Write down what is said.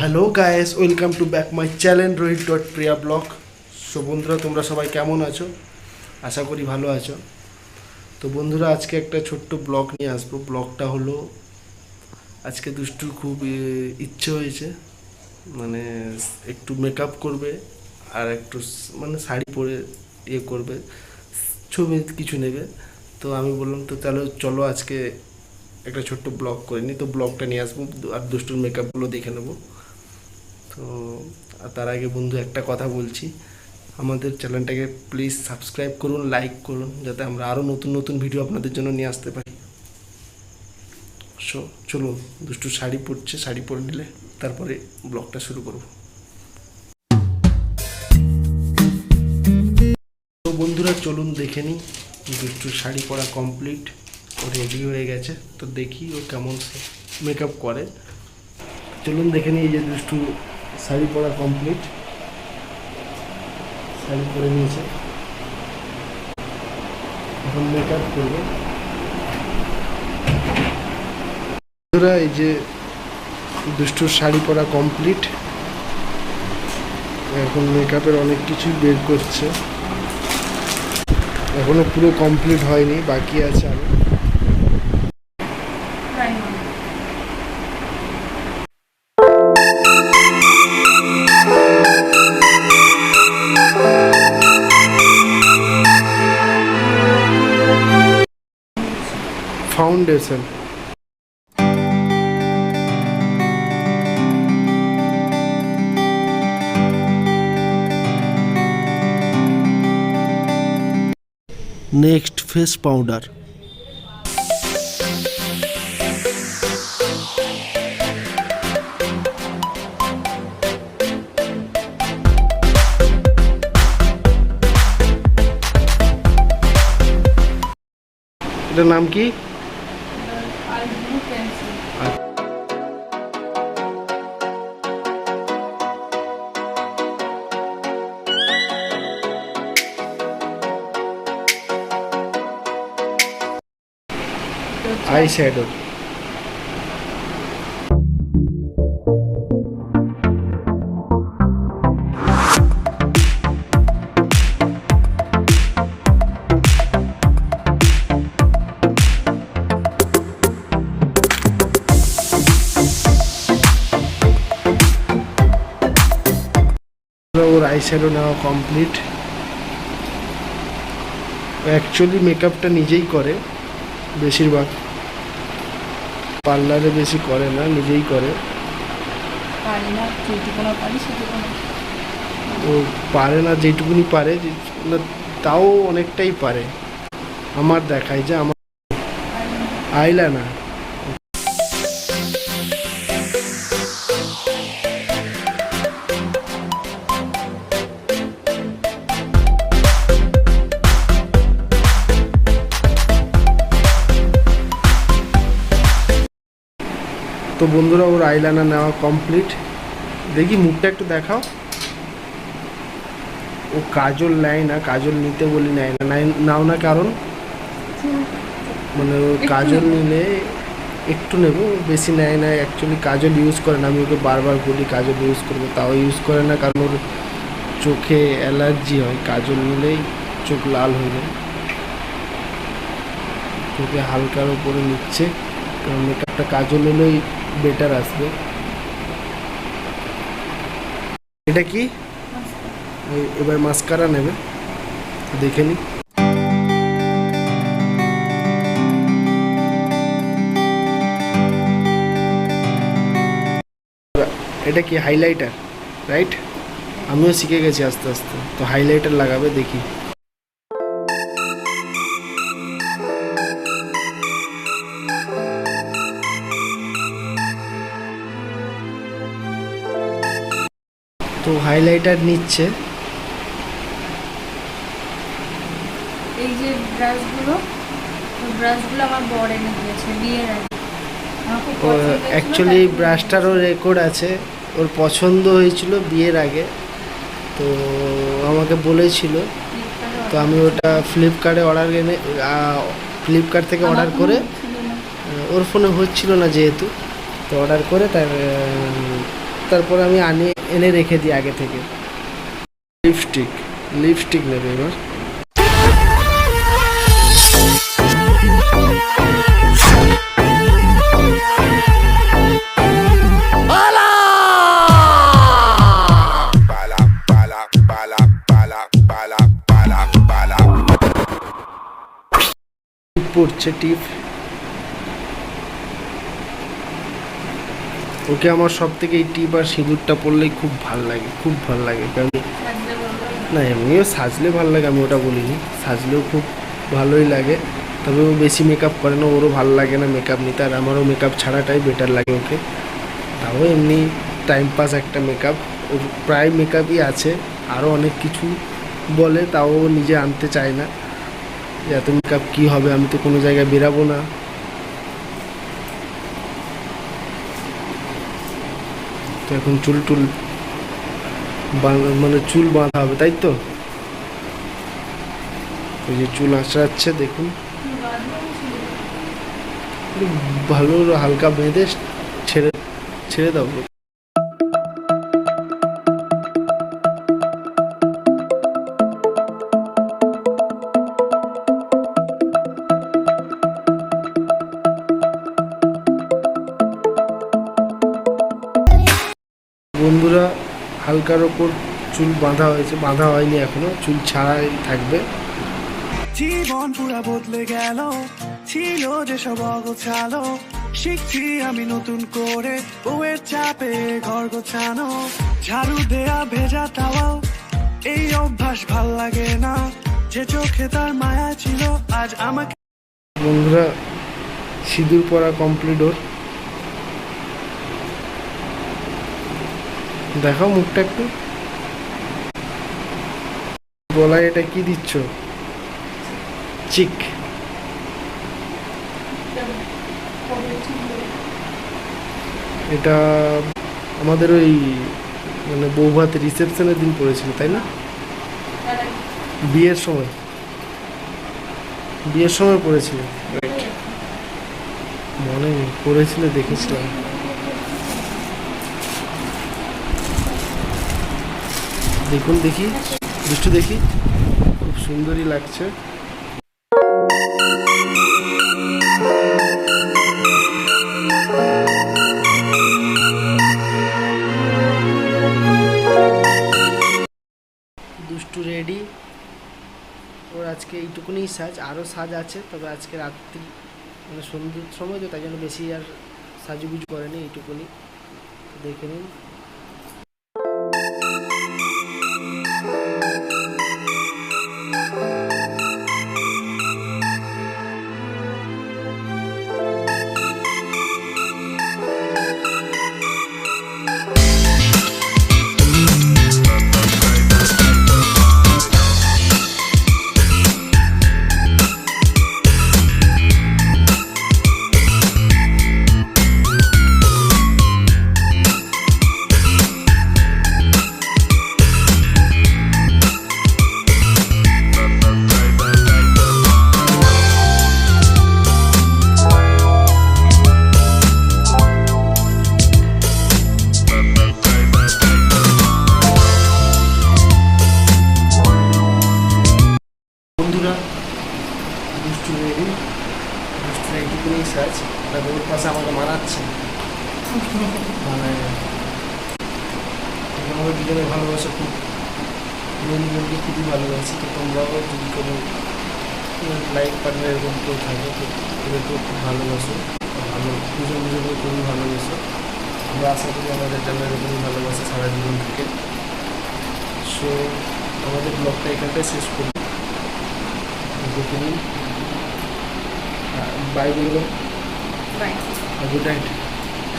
Hello guys welcome to back my channel Rohit dot Priya blog so বন্ধুরা, তোমরা সবাই কেমন আছো? আশা করি ভালো আছো। তো বন্ধুরা, আজকে একটা ছোট্ট ব্লগ নিয়ে আসব। ব্লগটা হলো, আজকে দুষ্টুর খুব ইচ্ছে হয়েছে। মানে একটু মেকআপ করবে আর একটু মানে শাড়ি পরে ইয়ে করবে, ছবি কিছু নেবে। তো আমি বললাম, তো তাহলে চলো আজকে একটা ছোট্ট ব্লগ করে নিই। তো ব্লগটা নিয়ে আসব আর দুষ্টুর মেকআপগুলো দেখে নেব। তো তার আগে বন্ধু একটা কথা বলছি। আমাদের চ্যানেলটাকে প্লিজ সাবস্ক্রাইব করুন লাইক করুন, যাতে আমরা আরও নতুন নতুন ভিডিও আপনাদের জন্য নিয়ে আসতে পারি। সো চলুন, দুষ্টু শাড়ি পরছে, শাড়ি পরে নিলে তারপরে ব্লগটা শুরু করব। তো বন্ধুরা, চলুন দেখে নিই দুষ্টুর শাড়ি পরা কমপ্লিট ও রেডি হয়ে গেছে। তো দেখি ও কেমন মেকআপ করে। চলুন দেখে নিই যে দুষ্টু শাড়ি পরা কমপ্লিট শাড়ি পরে নিয়েছে। এখন মেকআপ করবে। এই যে দুষ্টুর শাড়ি পরা কমপ্লিট এখন মেকআপের অনেক কিছুই বের করছে। এখনও পুরো কমপ্লিট হয়নি, বাকি আছে আরও। ফাউন্ডেশন নেক্সট ফেস পাউডার এটার নাম কি eye shadow or eye shadow নেওয়া কমপ্লিট অ্যাকচুয়ালি মেকআপটা নিজেই করে। বেশিরভাগ। পার্লারে বেশি করে না নিজেই করে। পারি না যেটুকু পারি সেটুকু ও পারে না যেটুকুনি পারে না, তাও অনেকটাই পারে। আমার দেখায় যে আমার আইলা না। বন্ধুরা ওর আইলাইনার নেওয়া কমপ্লিট দেখি মুখটা একটু দেখাও। ও কাজল নেয় না কাজল নিতে বলি নেয় না। নাও না কারণ? মানে ও কাজল নিলে একটু নেব বেশি নেয় না। অ্যাকচুয়ালি কাজল ইউজ করে না আমি ওকে বারবার বলি কাজল ইউজ করব তাও ইউজ করে না কারণ ওর চোখে অ্যালার্জি হয়। কাজল নিলেই চোখ লাল হয়ে যায়। চোখে হালকার উপরে নিচ্ছে। কারণ মেকআপটা কাজল নিলেই বেটার আসবে এটা কি এই- এবার মাস্কারা নেবে দেখে নি এটা কি হাইলাইটার রাইট আমিও শিখে গেছি আস্তে আস্তে তো হাইলাইটার লাগাবে দেখি তো হাইলাইটার নিচ্ছে। এই যে ব্রাশগুলো ব্রাশগুলো আমার বর এনে দিয়েছে বিয়ের আগে অ্যাকচুয়ালি ব্রাশটারও রেকর্ড আছে। ওর পছন্দ হয়েছিল বিয়ের আগে। তো আমাকে বলেছিল। তো আমি ওটা ফ্লিপকার্টে অর্ডার এনে ফ্লিপকার্ট থেকে অর্ডার করে ওর ফোনে হচ্ছিল না যেহেতু। তো অর্ডার করে তার তারপরে আমি আনি এনে রেখে দিই আগে থেকে। লিপস্টিক। লিপস্টিক নেবে এবার। পড়ছে bala, ওকে আমার সব থেকে এই টিপ আর সিঁদুরটা পরলেই খুব ভালো লাগে, খুব ভালো লাগে। কারণ না, এমনিও সাজলে ভালো লাগে, আমি ওটা বলিনি। সাজলেও খুব ভালোই লাগে। তবে ও বেশি মেকআপ করে না, ওরও ভালো লাগে না মেকআপ নিতে, আর আমারও মেকআপ ছাড়াটাই বেটার লাগে ওকে। তাও এমনি টাইম পাস একটা মেকআপ ওর প্রায় মেকআপই আছে, আরও অনেক কিছু বলে, তাও ও নিজে আনতে চায় না। যে এত মেকআপ কী হবে, আমি তো কোনো জায়গায় বেরাবো না। তো এখন চুল টুল মানে চুল বাঁধা হবে, তাই তো? ওই যে চুল আঁচড়াচ্ছে, দেখুন। ভালো হালকা বেঁধে ছেড়ে ছেড়ে দাও। বন্ধুরা হালকার ওপর চুল বাঁধা হয়েছে বাঁধা হয়নি এখনও চুল ছাড়াই থাকবে। জীবন পুরা বদলে গেল ছিল যেসব অগোছালো শিখছি আমি নতুন করে বউয়ের চাপে ঘর গোছানো ঝাড়ু দেয়া ভেজা তাওয়াও এই অভ্যাস ভালো লাগে না যে চোখে তার মায়া ছিল আজ আমাকে বন্ধুরা সিঁদুর পরা কমপ্লিট ওর। দেখাও মুখটা একটু। গলায় এটা কি দিচ্ছ? চিক। এটা আমাদের ওই মানে বৌভাত রিসেপশনের দিন পড়েছিল তাই না? বিয়ের সময়। বিয়ের সময় পড়েছিল। রাইট মনে নেই পড়েছিল দেখেছিলাম। দেখুন দেখি, দুষ্টু দেখি। খুব সুন্দরই লাগছে। দুষ্টু রেডি ওর আজকে এইটুকুনি সাজ, আরও সাজ আছে, তবে আজকে রাত্রি মানে সন্ধ্যের সময় তো তাই জন্য বেশি আর সাজুগুজু করেনি, এইটুকুনি। দেখে নিন। দুষ্টু রেডি দুষ্টু এইটুকুনি সাজ তবে ওর পাশে আমাকে মানাচ্ছে। মানে আমাদের দুজনে ভালোবাসা খুব। দুজনকে খুবই ভালোবাসি। তো তোমরাও যদি কোনো লাইফ পার্টনার এরকম কেউ থাকে, তো ওদেরকেও খুব ভালোবাসো। ভালো, দুজন দুজনকে খুবই ভালোবাসো। আমরা আশা করি আমাদের জন্য এরকমই ভালোবাসা সারা জীবন থেকে। সো আমাদের ব্লগটা এখানটায় শেষ করি দেখে নিন। Bye, Guru. Bye. Have a good night.